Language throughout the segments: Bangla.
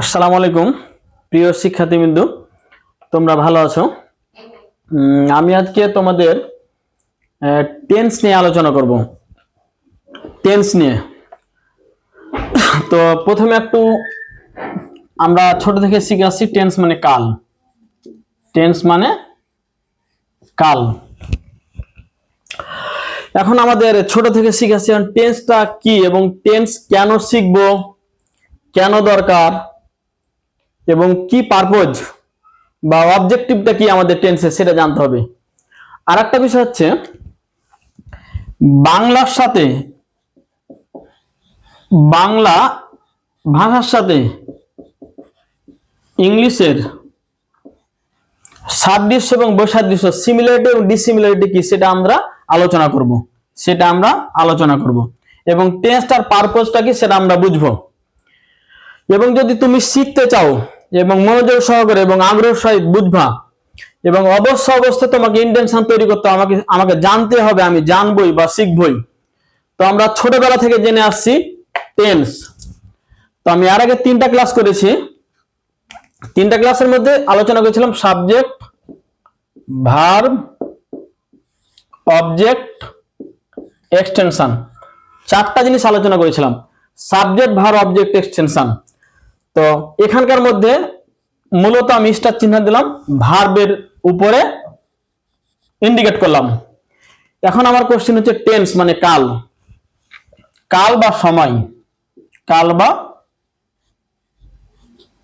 আসসালামু আলাইকুম, প্রিয় শিক্ষার্থীবৃন্দ, তোমরা ভালো আছো? আমি আজকে তোমাদের টেন্স নিয়ে আলোচনা করব। টেন্স নিয়ে। তো প্রথমে একটু আমরা ছোট থেকে শিখে আসছি টেন্স মানে কাল। টেন্স মানে কাল। এখন আমাদের ছোট থেকে শিখে আসছি টেন্সটা কি এবং টেন্স কেন শিখব? কেন দরকার এবং কি পারপোজ বা অবজেক্টিভটা কি আমাদের টেন্সে সেটা জানতে হবে। আর একটা বিষয় হচ্ছে, বাংলার সাথে, বাংলা ভাষার সাথে ইংলিশের সাদৃশ্য এবং বৈসাদৃশ্য সিমিলারিটি এবং ডিসিমিলারিটি কি সেটা আমরা আলোচনা করব। সেটা আমরা আলোচনা করব এবং টেন্সটার পারপোজটা কি সেটা আমরা বুঝব। এবং যদি তুমি শিখতে চাও এবং মনোযোগ সহকারে এবং আগ্রহ সহিত বুঝবা এবং অবশ্য অবস্থায় তোমাকে ইন্টেনশন তৈরি করতে আমাকে আমাকে জানতে হবে, আমি জানবই বা শিখবই। তো আমরা ছোটবেলা থেকে জেনে আসছি টেন্স তো আমি আর আগে তিনটা ক্লাস করেছি। তিনটা ক্লাসের মধ্যে আলোচনা করেছিলাম সাবজেক্ট ভার্ব অবজেক্ট এক্সটেনশন চারটা জিনিস আলোচনা করেছিলাম। সাবজেক্ট ভার অবজেক্ট এক্সটেনশন তো এখানকার মধ্যে মূলত আমি স্টার চিহ্ন দিলাম ভার্বের উপরে ইন্ডিকেট করলাম। এখন আমার কোশ্চেন হচ্ছে টেন্স মানে কাল। কাল বা সময়। কাল বা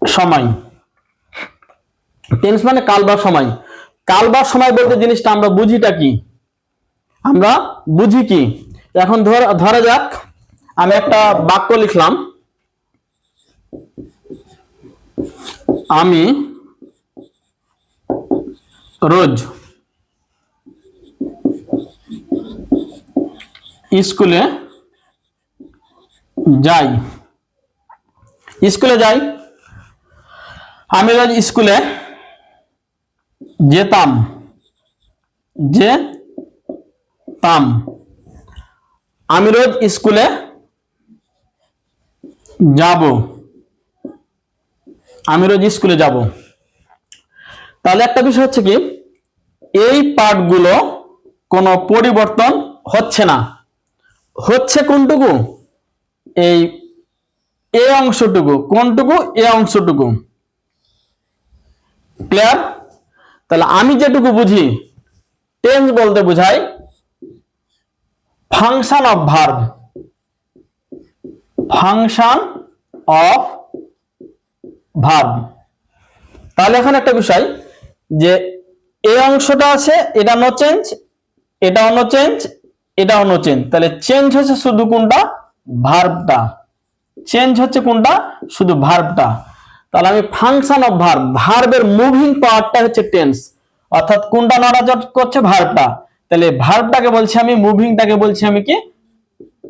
সময়। টেন্স মানে কাল বা সময়। কাল বা সময় বলতে জিনিসটা আমরা বুঝিটা কি? আমরা বুঝি কি? এখন ধর যাক, আমি একটা বাক্য লিখলাম। আমি রোজ স্কুলে যাই স্কুলে যাই আমি রোজ স্কুলে যেতাম যে তাম আমি রোজ স্কুলে যাব আমি রোজ স্কুলে যাব। তাহলে একটা বিষয় হচ্ছে কি, এই পার্টগুলো কোনো পরিবর্তন হচ্ছে না। হচ্ছে কোনটুকু? এই এ অংশটুকু। কোনটুকু? এ অংশটুকু। ক্লিয়ার? তাহলে আমি যেটুকু বুঝি টেন্স বলতে বোঝাই function of verb function of verb তাহলে এখন একটা বিষয় যে এই অংশটা আছে, এটা নো চেঞ্জ এটা অন্য চেঞ্জ এটা অন্য চেঞ্জ তাহলে চেঞ্জ হচ্ছে শুধু কোনটা? ভার্বটা চেঞ্জ হচ্ছে কোনটা? শুধু ভার্বটা তাহলে আমি ফাংশন অফ ভার্ব ভার্বের মুভিং পাওয়ারটা হচ্ছে টেন্স অর্থাৎ কোনটা নড়াচড় করছে? ভার্বটা তাহলে ভার্বটাকে বলছি আমি মুভিংটাকে বলছি আমি কি?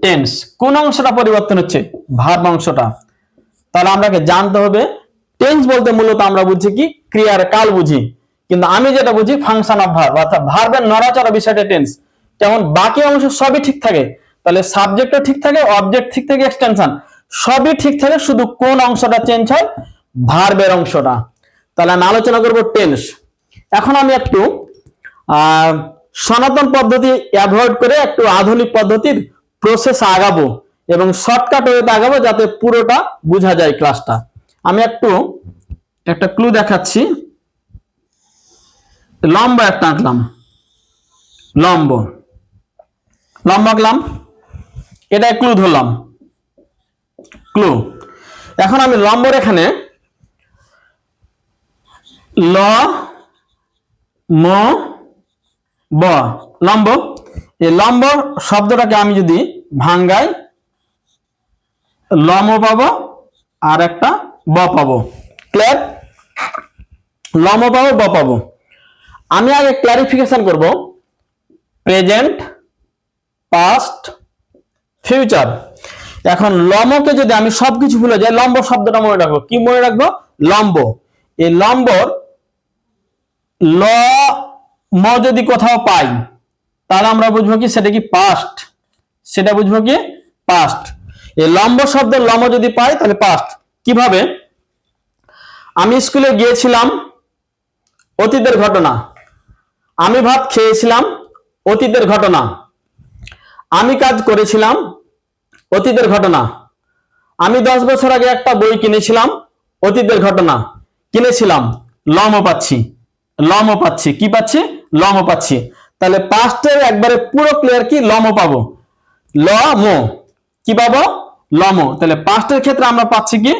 টেন্স কোন অংশটা পরিবর্তন হচ্ছে? ভার্ব অংশটা। তাহলে আমাকে জানতে হবে টেন্স বলতে মূলত আমরা বুঝি কি? ক্রিয়ার কাল বুঝি। কিন্তু আমি যেটা বুঝি ফাংশন অফ ভার্ব অর্থাৎ ভার্বের নড়াচড়া বিষয়টা টেন্স যেমন বাকি অংশ সবই ঠিক থাকে, তাহলে সাবজেক্টও ঠিক থাকে অবজেক্ট ঠিক থাকে এক্সটেনশন সবই ঠিক থাকে, শুধু কোন অংশটা চেঞ্জ হয়? ভার্বের অংশটা। তাহলে আমি আলোচনা করব টেন্স এখন আমি একটু সনাতন পদ্ধতি অ্যাভয়েড করে একটু আধুনিক পদ্ধতির প্রসেস আগাবো এবং শর্টকাট ওয়েতে আগাবো যাতে পুরোটা বোঝা যায় ক্লাসটা আমি একটু, একটা ক্লু দেখাচ্ছি। লম্ব একটা আঁকলাম। লম্ব। লম্ব আঁকলাম। এটা ক্লু ধরলাম। ক্লু এখন আমি লম্বর এখানে ল, ম, ব। লম্ব। এই লম্ব শব্দটাকে আমি যদি ভাঙ্গাই লম পাবো আর একটা ব পাবো। ক্লিয়ার লম পাবো, ব পাবো। আমি আগে ক্লারিফিকেশন করব। প্রেজেন্ট পাস্ট ফিউচার এখন লম্বকে যদি আমি সবকিছু ভুলে যাই, লম্ব শব্দটা মনে রাখব। কি মনে রাখব? লম্ব। এই লম্বর ল, ম যদি কোথাও পাই, তাহলে আমরা বুঝব কি সেটা কি পাস্ট সেটা বুঝব কি পাস্ট এই লম্ব শব্দের লম যদি পাই, তাহলে পাস্ট কীভাবে? আমি স্কুলে গিয়েছিলাম অতীতের ঘটনা। আমি ভাত খেয়েছিলাম অতীতের ঘটনা। আমি কাজ করেছিলাম অতীতের ঘটনা। আমি দশ বছর আগে একটা বই কিনেছিলাম অতীতের ঘটনা। কিনেছিলাম, লমও পাচ্ছি লমও পাচ্ছি। কি পাচ্ছি? লমও পাচ্ছি। তাহলে পাঁচটার একবারে পুরো ক্লিয়ার কি? লমও পাবো। ল মো কি পাবো? লম তাহলে পাঁচটার ক্ষেত্রে আমরা পাচ্ছি কি?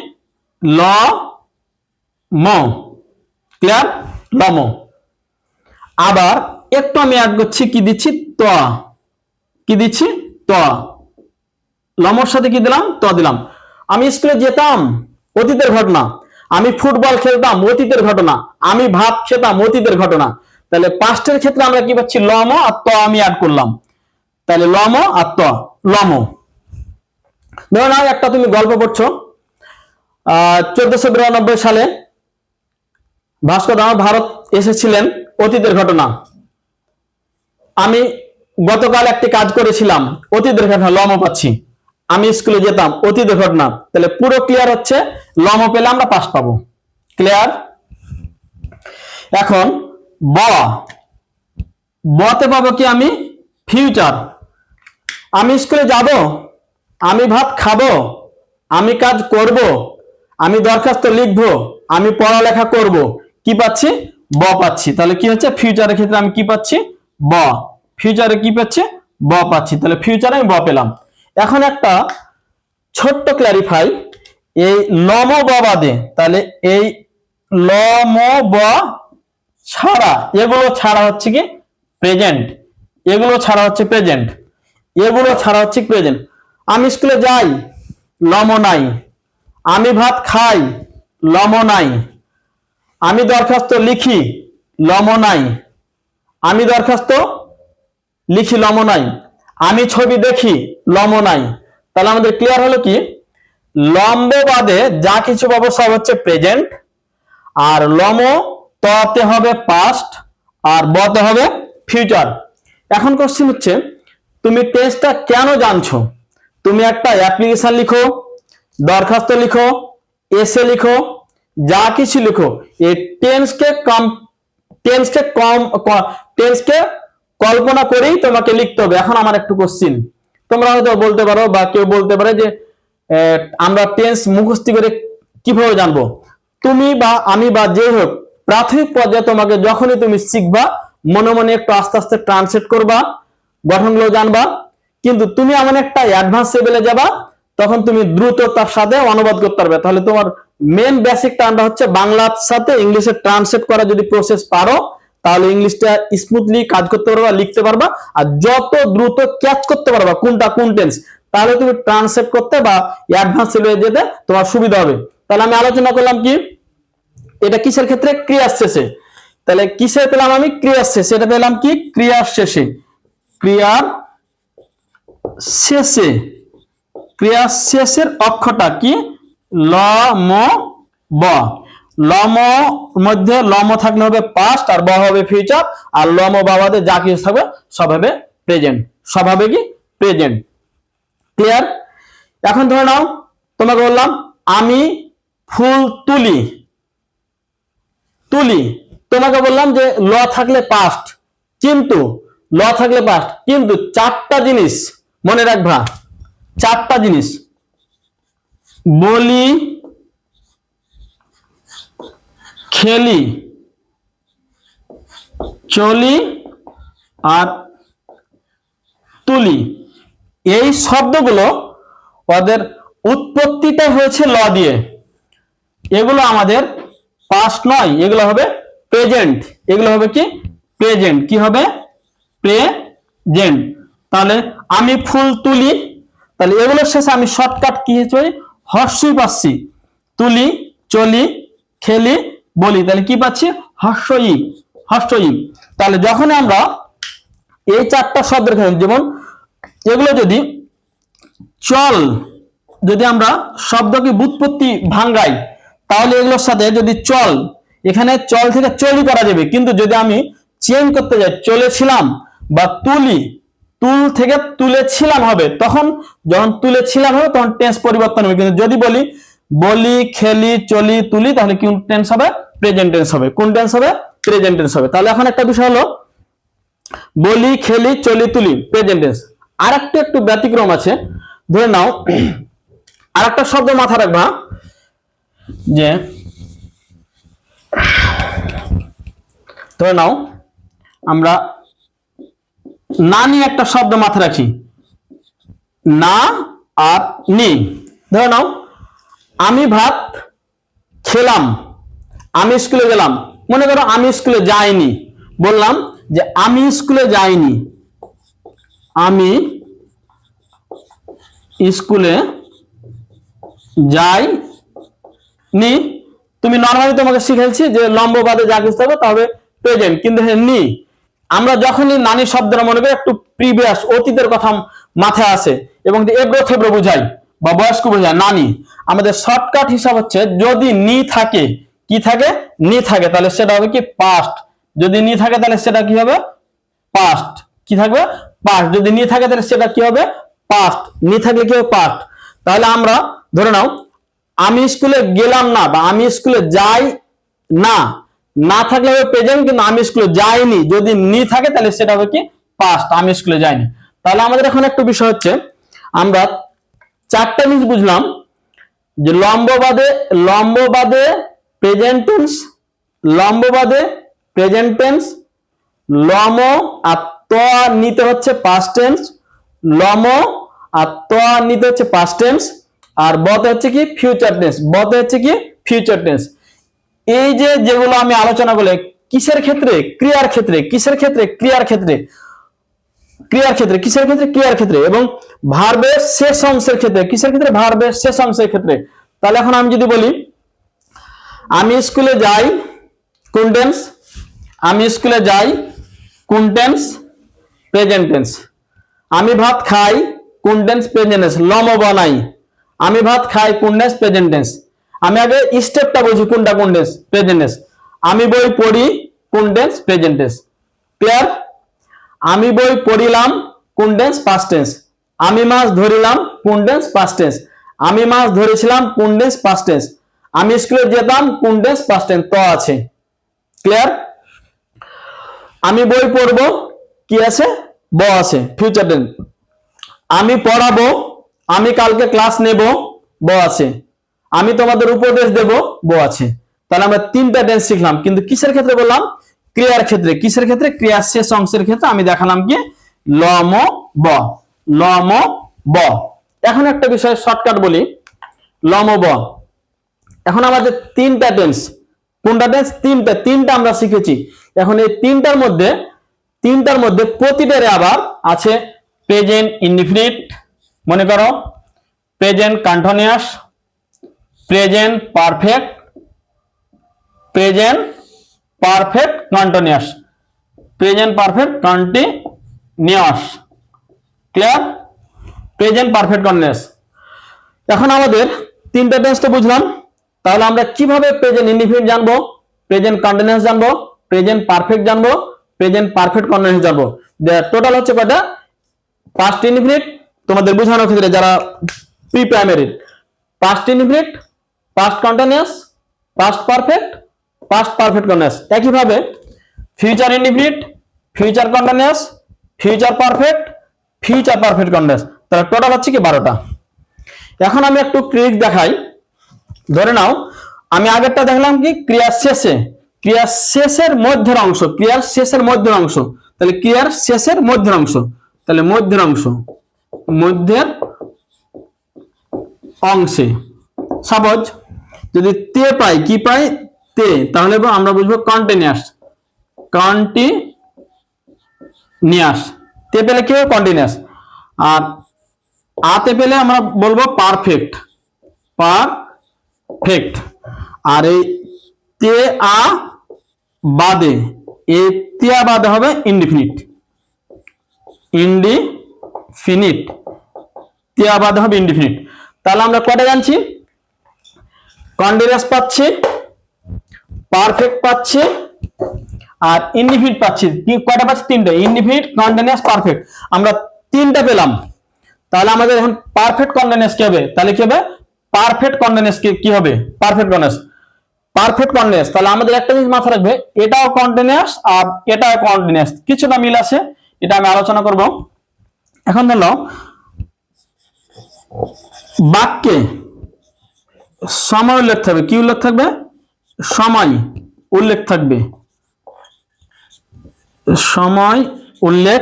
ল, ম ক্লিয়ার লম আবার একটু আমি অ্যাড করছি কি দিচ্ছি? ত। কি দিচ্ছি? ত। লমর সাথে কি দিলাম? ত দিলাম। আমি স্কুলে যেতাম, অতীতের ঘটনা। আমি ফুটবল খেলতাম, অতীতের ঘটনা। আমি ভাত খেতাম, অতীতের ঘটনা। তাহলে পাঁচটার ক্ষেত্রে আমরা কি পাচ্ছি? লম আর ত আমি অ্যাড করলাম। তাহলে লম আর ত। লম। ধরো নাও একটা তুমি গল্প পড়ছো। চোদ্দশো বিরানব্বই সালে ভাস্কর দাম ভারত এসেছিলেন অতীতের ঘটনা। আমি গতকাল একটি কাজ করেছিলাম, অতীতের ঘটনা লম পাচ্ছি। আমি স্কুলে যেতাম, অতীতের ঘটনা। তাহলে পুরো ক্লিয়ার হচ্ছে লম পেলে আমরা পাস পাবো। ক্লিয়ার এখন, ব। বতে পাবো কি আমি? ফিউচার আমি স্কুলে যাব, আমি ভাত খাব, আমি কাজ করব আমি দরখাস্ত লিখব, আমি পড়ালেখা করব, কি পাচ্ছি? ব পাচ্ছি। তাহলে কি হচ্ছে? ফিউচারের ক্ষেত্রে আমি কি পাচ্ছি? ব। ফিউচারে কি পাচ্ছি? ব পাচ্ছি। তাহলে ফিউচারে আমি ব পেলাম। এখন একটা ছোট্ট ক্ল্যারিফাই এই লম ব বাদে, তাহলে এই লম ব ছাড়া, এগুলো ছাড়া হচ্ছে কি? প্রেজেন্ট এগুলো ছাড়া হচ্ছে প্রেজেন্ট এগুলো ছাড়া হচ্ছে প্রেজেন্ট আমি স্কুলে যাই লম নাই। আমি ভাত খাই লম নাই। আমি দরখাস্ত লিখি লম নাই। আমি দরখাস্ত লিখি লম নাই। আমি ছবি দেখি লম নাই। তাহলে আমাদের ক্লিয়ার হলো কি? লম্ব বাদে যা কিছু সব হচ্ছে প্রেজেন্ট আর লম ততে হবে পাস্ট আর বতে হবে ফিউচার এখন কোশ্চেন হচ্ছে, তুমি টেস্টটা কেন জানছো? তুমি একটা অ্যাপ্লিকেশন লিখো দরখাস্ত লিখো এসে লিখো, যা কিছু লিখো। এই টেন্সকে কম টেন্সকে কম কল্পনা করেই তোমাকে লিখতে হবে। এখন আমার একটু কোশ্চিন তোমরা হয়তো বলতে পারো বা কেউ বলতে পারে যে আমরা টেন্স মুখস্থি করে কীভাবে জানব? তুমি বা আমি বা যে হোক, প্রাথমিক পর্যায়ে তোমাকে যখনই তুমি শিখবা, মনে মনে একটু আস্তে আস্তে ট্রান্সলেট করবা, গঠনগুলো জানবা। কিন্তু তুমি এমন একটা অ্যাডভান্স লেভেলে যাবা তখন তুমি দ্রুত তার সাথে অনুবাদ করতে পারবে। তাহলে তোমার মেন বেসিক টার্মটা হচ্ছে বাংলার সাথে ইংলিশে ট্রান্সলেট করা যদি প্রসেস পারো, তাহলে ইংলিশটা স্মুথলি কাজ করতে পারবা, লিখতে পারবা, আর যত দ্রুত ক্যাচ করতে পারবা, কোনটা কোন টেন্স তাহলে তুমি ট্রান্সলেট করতে বা অ্যাডভান্স লেভেলে যেতে তোমার সুবিধা হবে। তাহলে আমি আলোচনা করলাম কি? এটা কিসের ক্ষেত্রে? ক্রিয়ার শেষে। তাহলে কিসে পেলাম আমি? ক্রিয়ার শেষে। এটা পেলাম কি? ক্রিয়ার শেষে। ক্রিয়ার শেষে। ক্রিয়ার শেষের অক্ষরটা কি? ল ম ব। লম মধ্যে লম থাকলে হবে পাস্ট আর ব হবে ফিউচার আর লম বাবাতে যা কিছু থাকবে সব হবে প্রেজেন্ট সব হবে কি? প্রেজেন্ট ক্লিয়ার এখন ধরে নাও, তোমাকে বললাম, আমি ফুল তুলি। তুলি। তোমাকে বললাম যে ল থাকলে পাস্ট কিন্তু, ল থাকলে পাস্ট কিন্তু চারটা জিনিস মনে রাখবা। চারটা জিনিস। বলি, খেলি, চলি আর তুলি। এই শব্দগুলো ওদের উৎপত্তিটা হয়েছে ল দিয়ে। এগুলো আমাদের পাস্ট নয়, এগুলো হবে প্রেজেন্ট এগুলো হবে কি? প্রেজেন্ট কি হবে? প্রেজেন্ট তাহলে আমি ফুল তুলি তাহলে এগুলোর শেষে আমি শর্টকাট কি হচ্ছে হর্ষই পাচ্ছি। তুলি, চলি, খেলি, বলি। তাহলে কি পাচ্ছি? হর্ষই হর্ষই। তাহলে যখন আমরা এই চারটা শব্দের ক্ষেত্রে, যেমন এগুলো যদি চল যদি আমরা শব্দকে বুৎপত্তি ভাঙ্গাই, তাহলে এগুলোর সাথে যদি চল, এখানে চল থেকে চলি করা যাবে। কিন্তু যদি আমি চেঞ্জ করতে যাই চলেছিলাম বা তুলি তুল থেকে তুলেছিলাম হবে। তখন যখন তুলেছিলাম হবে, তখন টেন্স পরিবর্তন হবে। কিন্তু যদি বলি বলি, খেলি, চলি, তুলি, তাহলে কোন টেন্স হবে? প্রেজেন্ট টেন্স হবে। কোন টেন্স হবে? প্রেজেন্ট টেন্স হবে। তাহলে এখন একটা বিষয় হলো, বলি, খেলি, চলি, তুলি প্রেজেন্ট টেন্স আর একটু একটু ব্যতিক্রম আছে। ধরে নাও আর একটা শব্দ মাথা রাখবা, যে ধরে নাও, আমরা না নিয়ে একটা শব্দ মাথায় রাখি। না আর নি। ধরে নাও, আমি ভাত খেলাম, আমি স্কুলে গেলাম। মনে করো আমি স্কুলে যাইনি। বললাম যে আমি স্কুলে যাইনি। আমি স্কুলে যাই নি তুমি নর্মালি তোমাকে শিখেছি যে লম্ব বাদে যা কিছু হবে তবে প্রেজেন্ট কিন্তু হ্যাঁ নি। আমরা যখনই নানি শব্দটা মনে করি, একটু প্রিভিয়াস অতীতের কথা মাথায় আসে এবং যে এব্রো থেব্রো বোঝাই বা বয়স্ক বোঝায় নানি, আমাদের শর্টকাট হিসাব হচ্ছে যদি নি থাকে, কি থাকে? নি থাকে, তাহলে সেটা হবে কি? পাস্ট যদি নি থাকে, তাহলে সেটা কি হবে? পাস্ট কি থাকবে? পাস্ট যদি নি থাকে, তাহলে সেটা কি হবে? পাস্ট নি থাকলে কি হবে? পাস্ট তাহলে আমরা ধরে নাও, আমি স্কুলে গেলাম না বা আমি স্কুলে যাই না না থাকলে হবে প্রেজেন্ট কিন্তু আমি স্কুলে যাইনি। যদি নি থাকে তাহলে সেটা হবে কি পাস্ট আমি স্কুলে যাইনি। তাহলে আমাদের এখন একটা বিষয় হচ্ছে, আমরা চারটা জিনিস বুঝলাম যে লম্ববাদে লম্ববাদে প্রেজেন্ট টেন্স লম্ববাদে প্রেজেন্ট টেন্স লম আর ত নিতে হচ্ছে পাস্ট টেন্স লম আর ত নিতে হচ্ছে পাস্ট টেন্স আর বতে হচ্ছে কি ফিউচার টেন্স বতে হচ্ছে কি ফিউচার টেন্স এই যে যেগুলো আমি আলোচনা করলে, কিসের ক্ষেত্রে? ক্রিয়ার ক্ষেত্রে। কিসের ক্ষেত্রে? ক্রিয়ার ক্ষেত্রে। ক্রিয়ার ক্ষেত্রে। কিসের ক্ষেত্রে? ক্রিয়ার ক্ষেত্রে। এবং ভার্বের শেষ অংশের ক্ষেত্রে। কিসের ক্ষেত্রে? ভার্বের শেষ অংশের ক্ষেত্রে। তাহলে এখন আমি যদি বলি, আমি স্কুলে যাই, কোন টেন্স আমি স্কুলে যাই, কোন টেন্স প্রেজেন্ট টেন্স আমি ভাত খাই, কোন টেন্স প্রেজেন্ট টেন্স লম বানাই। আমি ভাত খাই, কোন টেন্স প্রেজেন্ট টেন্স আমি আগে স্টেপটা বলছি কোনটা কোন টেন্স প্রেজেন্ট টেন্স আমি বই পড়ি, কোন টেন্স প্রেজেন্ট টেন্স ক্লিয়ার আমি বই পড়িলাম, কোন টেন্স পাস্ট টেন্স আমি মাছ ধরিলাম, কোন টেন্স পাস্ট টেন্স আমি মাছ ধরেছিলাম, কোন টেন্স পাস্ট টেন্স আমি স্কুলে যেতাম, কোন টেন্স পাস্ট টেন্স তো আছে। ক্লিয়ার আমি বই পড়ব, কি আছে? ব আছে ফিউচার টেন্স আমি পড়াবো, আমি কালকে ক্লাস নেব, ব আছে। আমি তোমাদের উপদেশ দেব ব আছে। তাহলে আমরা তিনটা টেন্স শিখলাম, কিন্তু কিসের ক্ষেত্রে বললাম? ক্রিয়ার ক্ষেত্রে। কিসের ক্ষেত্রে? ক্রিয়ার শেষ অংশের ক্ষেত্রে আমি দেখালাম কি? লম ব। লম ব। এখন একটা বিষয় শর্টকাট বলি। লম ব। এখন আমাদের তিনটা টেন্স কোনটা টেন্স তিনটা। তিনটা আমরা শিখেছি। এখন এই তিনটার মধ্যে তিনটার মধ্যে প্রতিটারে আবার আছে প্রেজেন্ট ইনডিফিনিট মনে করো present continuous present perfect present perfect continuous present perfect continuous clear present perfect continuous এখন আমাদের তিনটা টেন্স তো বুঝলাম। তাহলে আমরা কীভাবে প্রেজেন্ট ইনডিফিনিট জানব? প্রেজেন্ট কন্টিনিউয়াস জানব প্রেজেন্ট পারফেক্ট জানব প্রেজেন্ট পারফেক্ট কন্টিনিউয়াস জানব। টোটাল হচ্ছে কয়টা? পাস্ট ইনডিফিনিট তোমাদের বোঝানোর ক্ষেত্রে যারা pre primary past indefinite past continuous past perfect past perfect continuous একইভাবে future indefinite future continuous future perfect future perfect continuous তাহলে টোটাল হচ্ছে কি বারোটা। এখন আমি একটু ক্রিক দেখাই। ধরে নাও, আমি আগেরটা দেখলাম কি? ক্রিয়ার শেষে। ক্রিয়ার শেষের মধ্যের অংশ। ক্রিয়ার শেষের মধ্যের অংশ। তাহলে ক্রিয়ার শেষের মধ্যের অংশ। তাহলে মধ্যের অংশ। মধ্যের অংশে। সাপোজ যদি তে পাই, কি পাই? তে। তাহলে আমরা বুঝব কন্টিনিউয়াস কন্টিনিউয়াস তে পেলে কি হবে? কন্টিনিউয়াস। আর আতে পেলে আমরা বলব পারফেক্ট। পারফেক্ট। আর এই তে আ বাদে, এই আ বাদে হবে ইনডিফিনিট। ইনডিফিনিট। আ বাদে হবে ইনডিফিনিট। তাহলে আমরা কটা জানছি? কন্টিনিউয়াস পাচ্ছি পারফেক্ট পাচ্ছি, আর ইনডিফিনিট পাচ্ছি। কয়টা পাচ্ছি? তিনটে। ইনডিফিনিট কন্টিনিউয়াস পারফেক্ট আমরা তিনটা পেলাম। তাহলে আমাদের এখন পারফেক্ট কন্টিনিউয়াস কি হবে? তাহলে কি হবে? পারফেক্ট কন্টিনিউয়াস কি কি হবে? পারফেক্ট কন্টিনিউয়াস পারফেক্ট কন্টিনিউয়াস তাহলে আমাদের একটা জিনিস মাথায় রাখবে, এটাও কন্টিনিউয়াস আর এটাও কন্টিনিউয়াস কিছুটা মিল আছে, এটা আমি আলোচনা করব। এখন ধরো, বাক্যে সময় উল্লেখ থাকবে। কি উল্লেখ থাকবে? সময় উল্লেখ থাকবে। সময় উল্লেখ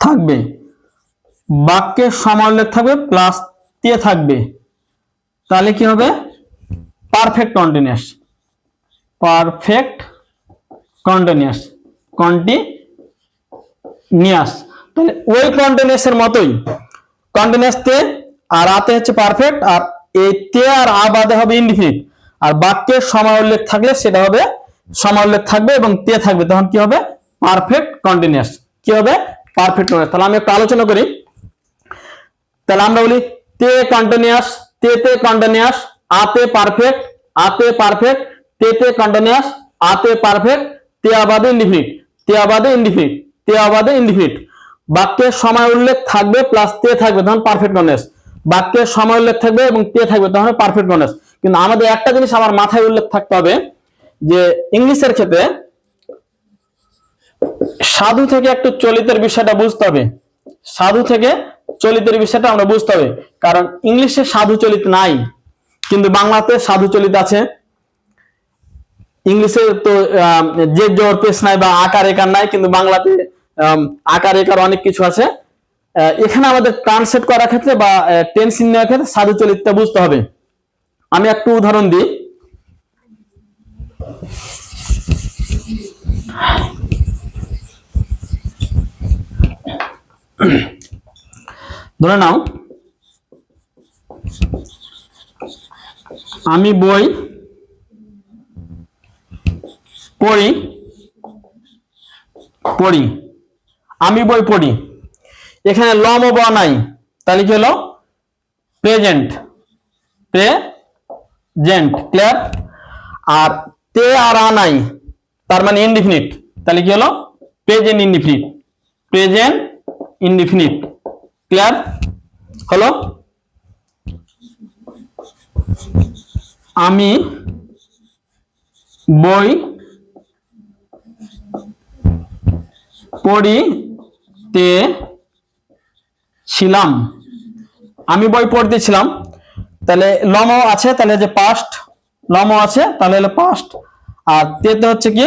থাকবে। বাক্যে সময় উল্লেখ থাকবে প্লাস দিয়ে থাকবে। তাহলে কি হবে? Perfect continuous perfect continuous continuous তাহলে ওই কন্টিনিউয়াস এর মতোই। কন্টিনিউয়াস তে আর আতে হচ্ছে পারফেক্ট আর এই তে আর আ বাদে হবে ইনডিফিনিট আর বাক্যের সময় উল্লেখ থাকলে সেটা হবে, সময় উল্লেখ থাকবে এবং তে থাকবে, তখন কি হবে? পারফেক্ট কন্টিনিউয়াস কি হবে? পারফেক্ট তাহলে আমি একটু আলোচনা করি। তাহলে আমরা বলি, তে কন্টিনিউয়াস তে তে কন্টিনিউয়াস আতে পারফেক্ট আতে পারফেক্ট তে তে কন্টিনিউয়াস আতে পারফেক্ট তে আবাদে ইনডিফিনিট তে আবাদে ইনডিফিনিট তে আবাদে ইনডিফিনিট বাক্যের সময় উল্লেখ থাকবে প্লাস তে থাকবে, তখন পারফেক্ট কন্টিনিউয়াস বাক্যের সময় উল্লেখ থাকবে এবং তে থাকবে, তখন পারফেক্ট কন্টিনিউয়াস কিন্তু আমাদের একটা জিনিস আমার মাথায় উল্লেখ থাকতে হবে যে ইংলিশের ক্ষেত্রে সাধু থেকে একটু চলিতের বিষয়টা বুঝতে হবে। সাধু থেকে চলিতের বিষয়টা আমরা বুঝতে হবে। কারণ ইংলিশে সাধু চলিত নাই, কিন্তু বাংলাতে সাধু চলিত আছে। ইংলিশে তো যে জোর পেশ নাই বা আকার একার নাই, কিন্তু বাংলাতে আকার একার অনেক কিছু আছে। এখানে আমাদের ট্রান্সলেট করার ক্ষেত্রে বা টেন্স নেওয়ার ক্ষেত্রে সাধু চলিতটা বুঝতে হবে। আমি একটু উদাহরণ দিই। ধরে নাও, আমি বই পড়ি পড়ি। আমি বই পড়ি। এখানে লম ব নাই। তাহলে কি হলো? প্রেজেন্ট প্রেজেন্ট ক্লিয়ার আর তে আর আ নাই, তার মানে ইনডিফিনিট তাহলে কি হলো? Present indefinite present indefinite clear হলো? আমি বই পড়িতে ছিলাম। আমি বই পড়তেছিলাম তাহলে লম আছে, তাহলে যে পাস্ট লম আছে, তাহলে হলো পাস্ট আর তেতে হচ্ছে কি?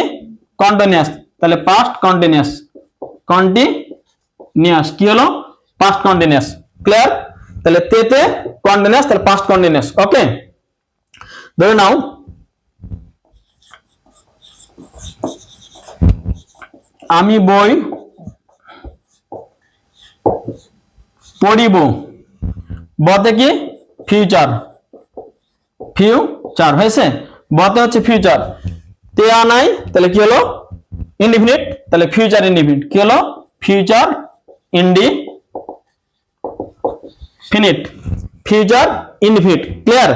কন্টিনিউয়াস তাহলে পাস্ট কন্টিনিউয়াস কন্টিনিউয়াস কি হলো? পাস্ট কন্টিনিউয়াস ক্লিয়ার তাহলে তেতে কন্টিনিউয়াস তাহলে পাস্ট কন্টিনিউয়াস ওকে ধরে নাও। আমি বই পড়িব। বতে কি? ফিউচার ফিউচার হয়েছে? বতে হচ্ছে ফিউচার তে নাই, তাহলে কি হলো? ইনডিফিনিট তাহলে ফিউচার ইনডিফিনিট কি হলো? Future indefinite future indefinite clear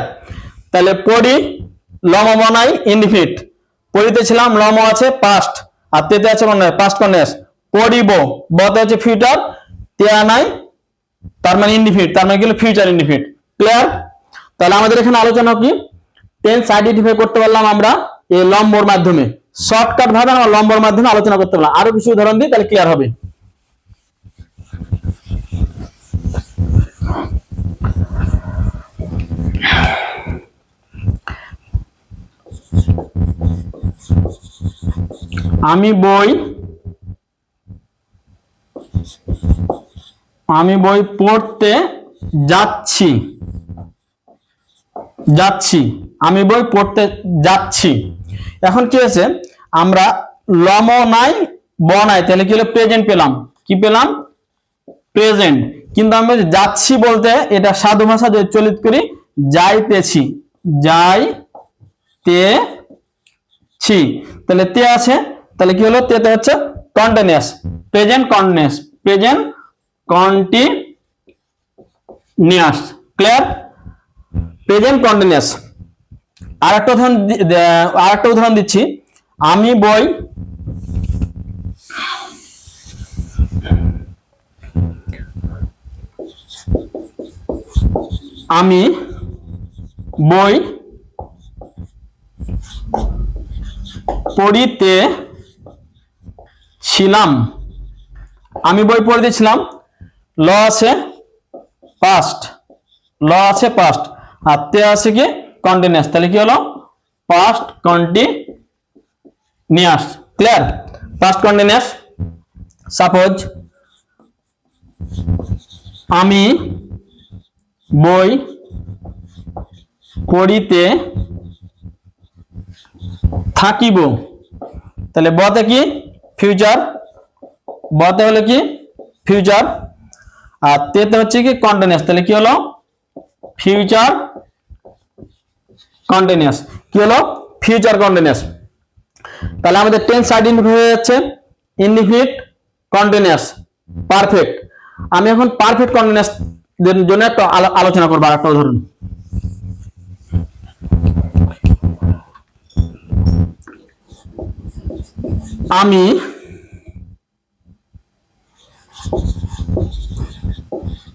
তাহলে পড়ি, লম নাই ইনডিফিনিট পড়িতেছিলাম লম আছে পাস্ট আর তেতে আছে পাস্ট কন্টিনিউয়াস। পড়িব, বতে হচ্ছে ফিউচার তেয়া নাই তার মানে ইনডিফিনিট তার মানে গেল ফিউচার ইনডিফিনিট ক্লিয়ার তাহলে আমাদের এখানে আলোচনা কি? টেন্স আইডেন্টিফাই করতে পারলাম আমরা এই লম্বর মাধ্যমে। শর্টকাট ভাবে আমরা লম্বর মাধ্যমে আলোচনা করতে পারলাম। আরও কিছু উদাহরণ দিই, তাহলে ক্লিয়ার হবে। আমি বই আমি বই পড়তে যাচ্ছি। যাচ্ছি। আমি বই পড়তে যাচ্ছি। এখন কি হয়েছে? আমরা লম নাই ব নাই তাহলে কি হলো? প্রেজেন্ট পেলাম। কি পেলাম? প্রেজেন্ট কিন্তু আমি যাচ্ছি বলতে এটা সাধু ভাষা যে চলিত করি, যাইতেছি। যাই তে ছি তাহলে তে আছে। তাহলে কি হলো? তেতে হচ্ছে continuous present continuous present continuous clear present continuous আর একটা উদাহরণ আর একটা উদাহরণ দিচ্ছি। আমি বই আমি বই পড়িতে ছিলাম আমি বই পড়তেছিলাম। ল আছে পাস্ট ল আছে পাস্ট আর তে আছে কি কন্টিনিউয়াস তাহলে কি হলো? Past continuous clear past continuous suppose আমি বই পড়িতে থাকিব, তাহলে বতে কি? ফিউচার বতে হলো কি? ফিউচার আর তেতে হচ্ছে কি কন্টিনিউয়াস তাহলে কি হলো? ফিউচার কন্টিনিউয়াস কি হলো? ফিউচার কন্টিনিউয়াস তাহলে আমাদের টেন্স আইডেন্টিফাই হয়ে যাচ্ছে। ইনডিফিনিট কন্টিনিউয়াস পারফেক্ট আমি এখন পারফেক্ট কন্টিনিউয়াস জন্য একটা আলোচনা করব একটা উদাহরণ আমি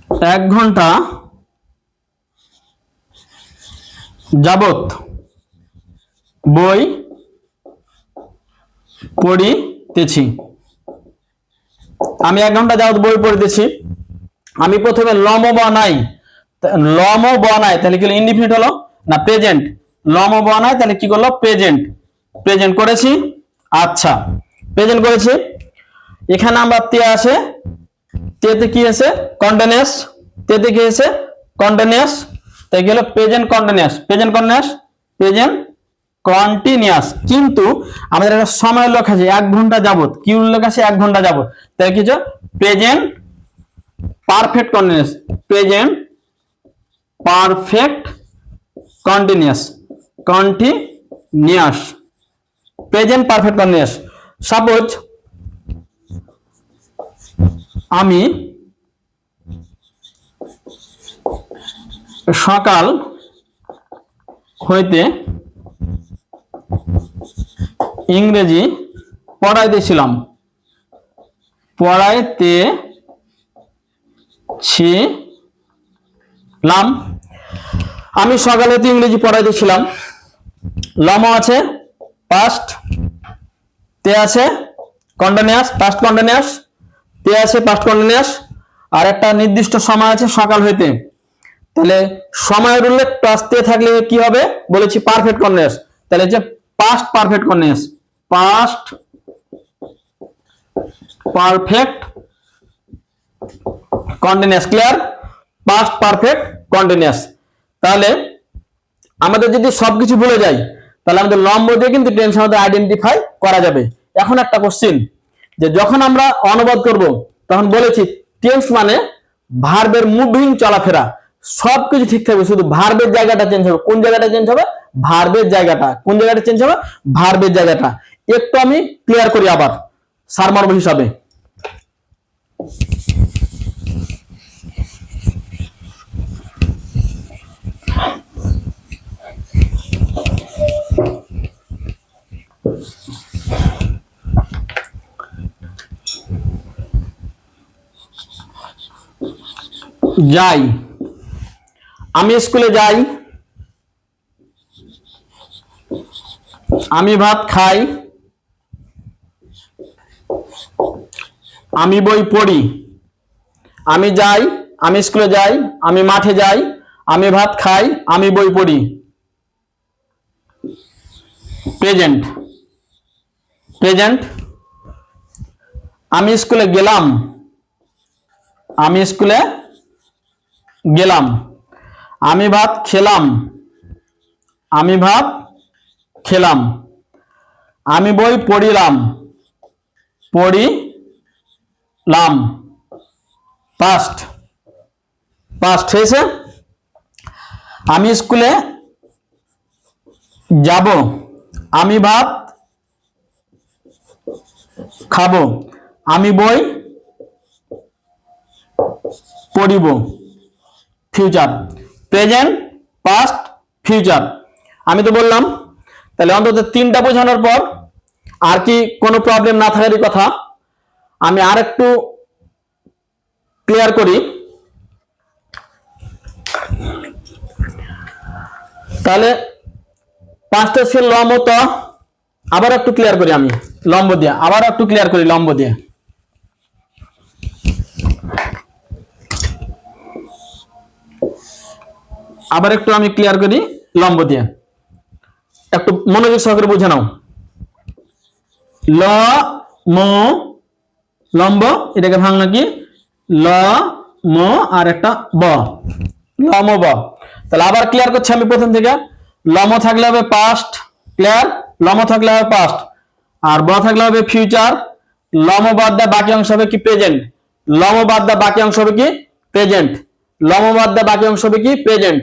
এক ঘণ্টা যাবত বই পড়িতেছি। আমি এক ঘণ্টা যাবত বই পড়িতেছি। আমি প্রথমে লম বানাই। লম বানাই, তাহলে কি ইনডিফিনিট হলো? না প্রেজেন্ট লম বানাই, তাহলে কি করল? প্রেজেন্ট প্রেজেন্ট করেছি। আচ্ছা প্রেজেন্ট করেছি। এখানে আমরা তে আছে তেতে কি আছে? কন্টিনিউয়াস তেতে কি আছে? কন্টিনিউয়াস তাই হলো? Present continuous present continuous present continuous কিন্তু আমাদের একটা সময় উল্লেখ আছে, এক ঘণ্টা যাবত কি উল্লেখ আছে? এক ঘণ্টা যাবত তাই কি present perfect continuous present perfect continuous continuous present perfect continuous suppose আমি সকাল হইতে ইংরেজি পড়াইতেছিলাম। পড়াইতে ছিলাম। আমি সকালে হতে ইংরেজি পড়াইতেছিলাম। লম আছে পাস্ট তে আছে কন্টিনিউয়াস পাস্ট কন্টিনিউয়াস তে আছে পাস্ট কন্টিনিউয়াস আর একটা নির্দিষ্ট সময় আছে সকাল হইতে। তাহলে সময়ের উল্লেখ প্লাস তে থাকলে কি হবে? বলেছি পারফেক্ট কন্টিনিউয়াস তাহলে যে past perfect continuous past perfect continuous clear past perfect continuous তাহলে আমাদের যদি সবকিছু ভুলে যাই, তাহলে আমাদের লম্ব দিয়ে কিন্তু টেন্স আমাদের আইডেন্টিফাই করা যাবে। এখন একটা কোশ্চিন যে যখন আমরা অনুবাদ করব, তখন বলেছি টেন্স মানে ভার্বের মুভিং চলাফেরা। সবকিছু ঠিক থাকবে, শুধু ভার্বের জায়গাটা চেঞ্জ হবে। কোন জায়গাটা চেঞ্জ হবে? ভার্বের জায়গাটা। কোন জায়গাটা চেঞ্জ হবে? ভার্বের জায়গাটা। একটু আমি ক্লিয়ার করি আবার সারমর্ম হিসাবে। যাই। আমি স্কুলে যাই। আমি ভাত খাই। আমি বই পড়ি। আমি যাই, আমি স্কুলে যাই, আমি মাঠে যাই, আমি ভাত খাই, আমি বই পড়ি। প্রেজেন্ট। প্রেজেন্ট। আমি স্কুলে গেলাম। আমি স্কুলে গেলাম। আমি ভাত খেলাম। আমি ভাত খেলাম। আমি বই পড়িলাম। পড়িলাম। পাস্ট পাস্ট হয়েছে। আমি স্কুলে যাব। আমি ভাত খাব। আমি বই পড়িব। ফিউচার প্রেজেন্ট পাস্ট ফিউচার আমি তো বললাম, তাহলে অন্তত তিনটা বোঝানোর পর আর কি কোনো প্রবলেম না থাকারই কথা। আমি আর একটু ক্লিয়ার করি। তাহলে পাঁচটা ছিল লম্ব, তো আবার একটু ক্লিয়ার করি আমি, লম্ব দিয়ে আবার একটু ক্লিয়ার করি লম্ব দিয়ে। আবার একটু আমি ক্লিয়ার করি, লম্ব দিয়ে। একটু মনোযোগ সহকারে বুঝে নাও। ল, ম, লম্ব, এটাকে ভাঙলো কি ল, ম আর একটা ব। লম ব। তাহলে আবার ক্লিয়ার করছি আমি প্রথম থেকে। লম থাকলে হবে পাস্ট ক্লিয়ার লম থাকলে হবে পাস্ট আর ব থাকলে হবে ফিউচার লম বাদ দেয় বাকি অংশ হবে কি প্রেজেন্ট লম বাদ দেয় বাকি অংশ হবে কি প্রেজেন্ট লম বাদ দেয় বাকি অংশ হবে কি প্রেজেন্ট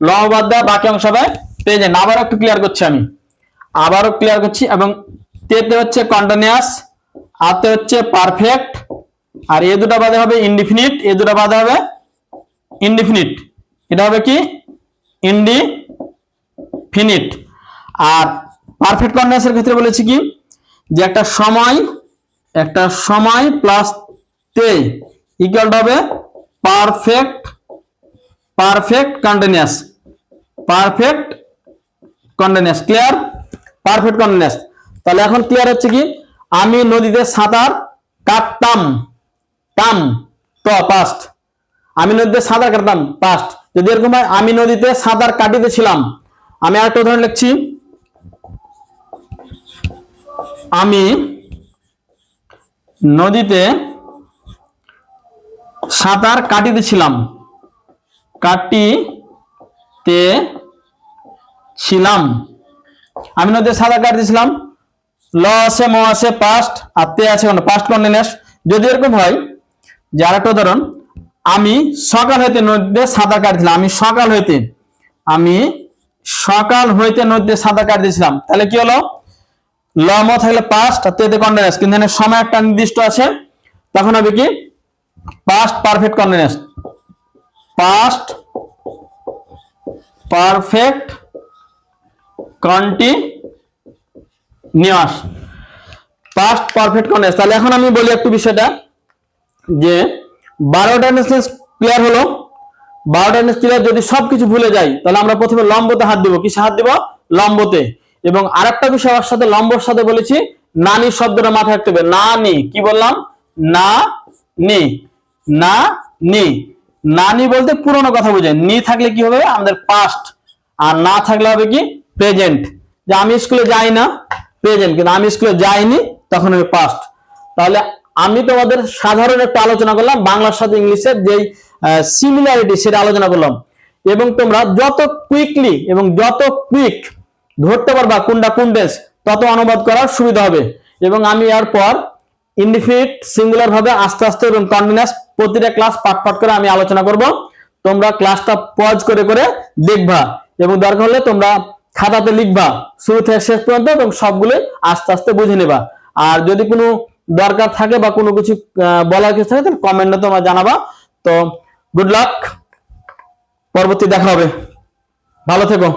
লম বাদ দেয় বাকি অংশ হবে। প্রেজেন্ট আবার একটু ক্লিয়ার করছি আমি। আবারও ক্লিয়ার করছি এবং তেতে হচ্ছে কন্টিনিউয়াস আতে হচ্ছে পারফেক্ট আর এ দুটো বাদে হবে ইনডিফিনিট এ দুটো বাদে হবে ইনডিফিনিট এটা হবে কি? ইনডিফিনিট আর পারফেক্ট কন্টিনিউয়াসের ক্ষেত্রে বলেছি কি? যে একটা সময় একটা সময় প্লাস তে ইকুয়াল হবে perfect perfect continuous perfect continuous clear perfect continuous তাহলে এখন ক্লিয়ার হচ্ছে কি? আমি নদীতে সাঁতার কাটতাম। তাম তো পাস্ট আমি নদীতে সাঁতার কাটতাম পাস্ট যদি এরকম হয়, আমি নদীতে সাঁতার কাটিতেছিলাম। আমি আরেকটা উদাহরণ লিখছি। আমি নদীতে সাঁতার কাটিতেছিলাম। কাটিতে ছিলাম। আমি নদীতে সাঁতার কাটতেছিলাম ল আছে, ম আছে পাস্ট আর তে আছে পাস্ট কন্টিনিউয়াস যদি এরকম হয় যে আরেকটা উদাহরণ, আমি সকাল হইতে নদীতে সাঁতার কাটছিলাম আমি সকাল হইতে, আমি সকাল হইতে নদীতে সাঁতার কাটতেছিলাম তাহলে কি হলো? ল, ম থাকলে পাস্ট আর তেতে কন্টিনিউয়াস কিন্তু এখানে সময় একটা নির্দিষ্ট আছে। তখন হবে কি? Past perfect continuous past perfect continuous past perfect continuous তাহলে এখন আমি বলি একটু বিষয়টা, যে বারোটা সেন্স ক্লিয়ার হলো। বারোটা ক্লিয়ার যদি সবকিছু ভুলে যাই, তাহলে আমরা প্রথমে লম্বতে হাত দিব। কিসে হাত দিব? লম্বতে। এবং আরেকটা বিষয় আমার সাথে লম্বর সাথে বলেছি নানি শব্দটা মাথায় রাখতে হবে। না নি কি বললাম? না নি না নি নানি বলতে পুরনো কথা বোঝায় নি থাকলে কি হবে? আমাদের পাস্ট আর না থাকলে হবে কি? প্রেজেন্ট যে আমি স্কুলে যাই না প্রেজেন্ট কিন্তু আমি স্কুলে যাইনি, তখন হবে পাস্ট তাহলে আমি তোমাদের সাধারণ একটা আলোচনা করলাম, বাংলার সাথে ইংলিশের যেই সিমিলারিটি সেটা আলোচনা করলাম। এবং তোমরা যত কুইকলি এবং যত কুইক ধরতে পারবা কোনটা কোন টেন্স তত অনুবাদ করার সুবিধা হবে। এবং আমি এরপর ইনডিফিনিট সিঙ্গুলার ভাবে আস্তে আস্তে এবং কন্টিনিউয়াস প্রতিটা ক্লাস পাট পাট করে আমি আলোচনা করব। তোমরা ক্লাসটা পজ করে করে দেখবা এবং দরকার হলে তোমরা খাতাতে লিখবা। শুরু থেকে শেষ পর্যন্ত এবং সবগুলো আস্তে আস্তে বুঝে নেবা। আর যদি কোনো দরকার থাকে বা কোনো কিছু বলার কিছু থাকে তাহলে কমেন্টে তোমরা জানাবা। তো গুড লাক পরবর্তী দেখা হবে। ভালো থেকো।